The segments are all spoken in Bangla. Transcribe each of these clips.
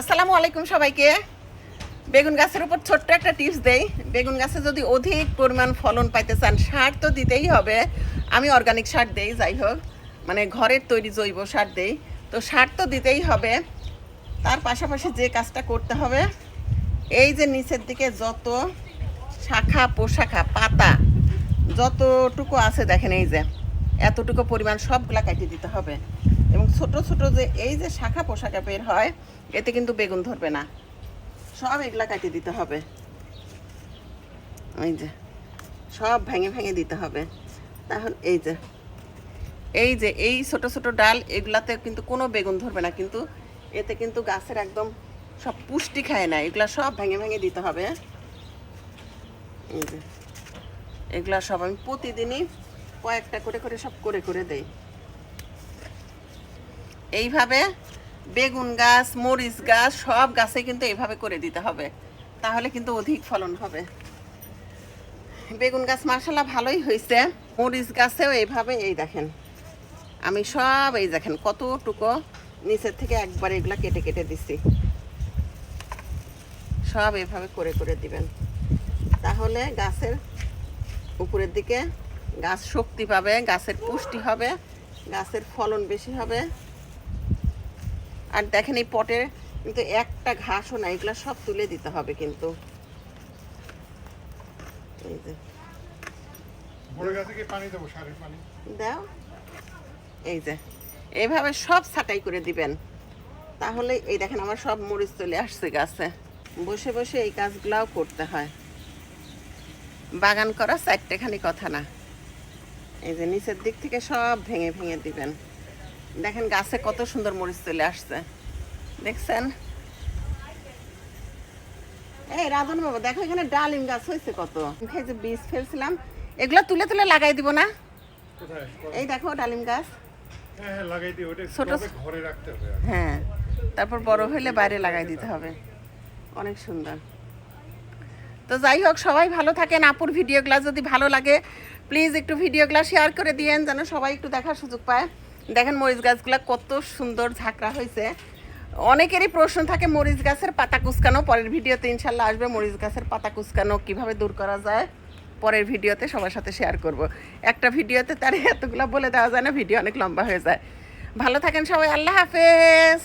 আসসালামু আলাইকুম সবাইকে। বেগুন গাছের উপর ছোট্ট একটা টিপস দেই। বেগুন গাছে যদি অধিক পরিমাণ ফলন পাইতে চান, সার তো দিতেই হবে। আমি অর্গানিক সার দেই, যাই হোক। মানে ঘরের তৈরি জৈব সার দেই। তো সার তো দিতেই হবে। তার পাশাপাশি যে কাজটা করতে হবে, এই যে নিচের দিকে যত শাখা পোশাখা পাতা, যতটুকু আছে দেখেন এই যে এতটুকু পরিমাণ সবগুলা কাটিয়ে দিতে হবে। এবং ছোট ছোট যে এই যে শাখা পোশাকা বের হয়, এতে কিন্তু বেগুন ধরবে না। সব এগুলা কাটিয়ে দিতে হবে। এই যে, সব ভেঙে ভেঙে দিতে হবে। তাহলে এই যে এই যে এই ছোট ছোট ডাল, এগুলাতে কিন্তু কোনো বেগুন ধরবে না। কিন্তু এতে কিন্তু গাছের একদম সব পুষ্টি খায় না। এগুলা সব ভেঙে ভেঙে দিতে হবে। এই যে, এগুলা সব আমি প্রতিদিনই কয়েকটা করে করে সব করে করে দেই। এইভাবে বেগুন গাছ, মরিচ গাছ, সব গাছে কিন্তু এইভাবে করে দিতে হবে। তাহলে কিন্তু অধিক ফলন হবে। বেগুন গাছ মার্শাল্লাহ ভালোই হয়েছে মরিচ গাছেও এইভাবে, এই দেখেন। আমি সব এই দেখেন, কতটুকু নিচের থেকে একবার এগুলা কেটে কেটে দিছি। সব এভাবে করে করে দিবেন। তাহলে গাছের উপরের দিকে গাছ শক্তি পাবে গাছের পুষ্টি হবে গাছের ফলন বেশি হবে। আর দেখেন এই পটে কিন্তু একটা ঘাসও না এগুলো সব তুলে দিতে হবে কিন্তু। দাও। এই যে এইভাবে সব ছাটাই করে দিবেন। তাহলে এই দেখেন আমার সব মরিচ চলে আসছে গাছে। বসে বসে এই কাজগুলাও করতে হয়। বাগান করা চারটেখানি কথা না। এই যে নিচের দিক থেকে সব ভেঙে ভেঙে দিবেন। দেখেন গাছে কত সুন্দর মরিচ চলে আসছে। দেখছেন? এই রাধন বাবা দেখো এখানে ডালিম গাছ হয়েছে কত। এই যে বীজ ফেলছিলাম এগুলো তুলে তুলে লাগাই দিব না? এই দেখো ডালিম গাছ। হ্যাঁ হ্যাঁ ছোট- ঘরে রাখতে হবে হ্যাঁ তারপর বড় হলে বাইরে লাগাই দিতে হবে। অনেক সুন্দর। তো যাই হোক, সবাই ভালো থাকেন। আপুর ভিডিওগুলো যদি ভালো লাগে প্লিজ একটু ভিডিওগুলো শেয়ার করে দিয়েন, যেন সবাই একটু দেখার সুযোগ পায়। দেখেন মরিচ গাছগুলো কত সুন্দর ঝাঁকড়া হয়েছে। অনেকেরই প্রশ্ন থাকে, মরিচ গাছের পাতা কুচকানো, পরের ভিডিওতে ইনশাল্লাহ আসবে মরিচ গাছের পাতা কুচকানো, কীভাবে দূর করা যায়? পরের ভিডিওতে সবার সাথে শেয়ার করব। একটা ভিডিওতে তার এতগুলো বলে দেওয়া যায় না ভিডিও অনেক লম্বা হয়ে যায়। ভালো থাকেন সবাই, আল্লাহ হাফেজ।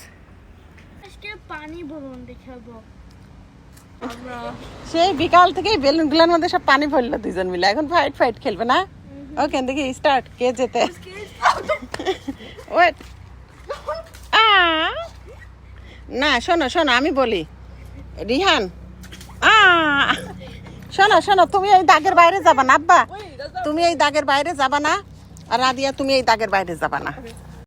পানি বলুন দেখাবো। সেই বিকাল থেকে বেলুনগুলোর মধ্যে সব পানি ভরলো দুজন মিলে। এখন ফাইট ফাইট খেলবে না? ওকে, দেখি স্টার্ট কে যেতে ওয়েট না, শোনো শোনো, আমি বলি। রিহান। শোনো শোনো, তুমি এই দাগের বাইরে যাবা না, আব্বা? তুমি এই দাগের বাইরে যাবা না? আর রাদিয়া, তুমি এই দাগের বাইরে যাবা না।